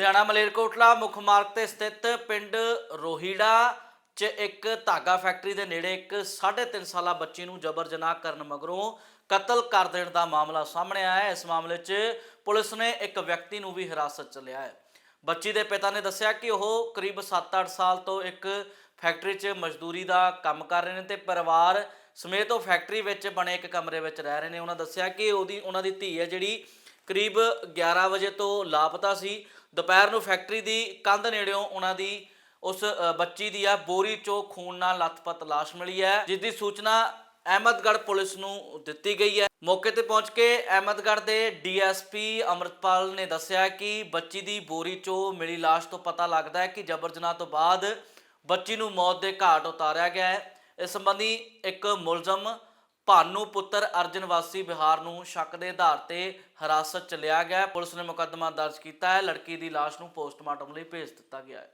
ਲੁਧਿਆਣਾ ਮਲੇਰਕੋਟਲਾ ਮੁੱਖ ਮਾਰਗ ਤੇ ਸਥਿਤ ਪਿੰਡ ਰੋਹੀੜਾ 'ਚ ਇੱਕ ਧਾਗਾ ਫੈਕਟਰੀ ਦੇ ਨੇੜੇ ਇੱਕ 3.5 ਸਾਲਾ ਬੱਚੀ ਨੂੰ ਜਬਰ ਜਨਾਹ ਕਰਨ ਮਗਰੋਂ ਕਤਲ ਕਰ ਦੇਣ ਦਾ ਮਾਮਲਾ ਸਾਹਮਣੇ ਆਇਆ ਹੈ। ਇਸ ਮਾਮਲੇ 'ਚ ਪੁਲਿਸ ਨੇ ਇੱਕ ਵਿਅਕਤੀ ਨੂੰ ਵੀ ਹਿਰਾਸਤ 'ਚ ਲਿਆ ਹੈ। ਬੱਚੀ ਦੇ ਪਿਤਾ ਨੇ ਦੱਸਿਆ ਕਿ ਉਹ ਕਰੀਬ 7-8 ਸਾਲ ਤੋਂ ਇੱਕ ਫੈਕਟਰੀ 'ਚ ਮਜ਼ਦੂਰੀ ਦਾ ਕੰਮ ਕਰ ਰਹੇ ਨੇ ਤੇ ਪਰਿਵਾਰ ਸਮੇਤ ਉਹ ਫੈਕਟਰੀ ਵਿੱਚ ਬਣੇ ਇੱਕ ਕਮਰੇ ਵਿੱਚ ਰਹਿ ਰਹੇ ਨੇ। ਉਹਨਾਂ ਦੱਸਿਆ ਕਿ ਉਹਦੀ, ਉਹਨਾਂ ਦੀ ਧੀ ਹੈ ਜਿਹੜੀ ਕਰੀਬ 11 ਵਜੇ ਤੋਂ ਲਾਪਤਾ ਸੀ। ਦੁਪਹਿਰ ਨੂੰ ਫੈਕਟਰੀ ਦੀ ਕੰਧ ਨੇੜਿਓਂ ਉਹਨਾਂ ਦੀ, ਉਸ ਬੱਚੀ ਦੀ ਆ, ਬੋਰੀ ਚੋਂ ਖੂਨ ਨਾਲ ਲੱਥਪੱਥ ਲਾਸ਼ ਮਿਲੀ ਹੈ ਜਿਸ ਦੀ ਸੂਚਨਾ ਅਹਿਮਦਗੜ੍ਹ ਪੁਲਿਸ ਨੂੰ ਦਿੱਤੀ ਗਈ ਹੈ। ਮੌਕੇ ਤੇ ਪਹੁੰਚ ਕੇ ਅਹਿਮਦਗੜ੍ਹ ਦੇ ਡੀਐਸਪੀ ਅਮਰਤਪਾਲ ਨੇ ਦੱਸਿਆ ਕਿ ਬੱਚੀ ਦੀ ਬੋਰੀ ਚੋਂ ਮਿਲੀ ਲਾਸ਼ ਤੋਂ ਪਤਾ ਲੱਗਦਾ ਹੈ ਕਿ ਜਬਰ ਜਨਾਹ ਤੋਂ ਬਾਅਦ ਬੱਚੀ ਨੂੰ ਮੌਤ ਦੇ ਘਾਟ ਉਤਾਰਿਆ ਗਿਆ ਹੈ। ਇਸ ਸੰਬੰਧੀ ਇੱਕ ਮੁਲਜ਼ਮ ਭਾਨੂ ਪੁੱਤਰ ਅਰਜਨ ਵਾਸੀ ਬਿਹਾਰ ਨੂੰ ਸ਼ੱਕ ਦੇ ਆਧਾਰ ਤੇ ਹਿਰਾਸਤ ਚ ਲਿਆ ਗਿਆ ਹੈ। ਪੁਲਿਸ ਨੇ ਮੁਕੱਦਮਾ ਦਰਜ ਕੀਤਾ ਹੈ ਲੜਕੀ ਦੀ ਲਾਸ਼ ਨੂੰ ਪੋਸਟਮਾਰਟਮ ਲਈ ਭੇਜ ਦਿੱਤਾ ਗਿਆ ਹੈ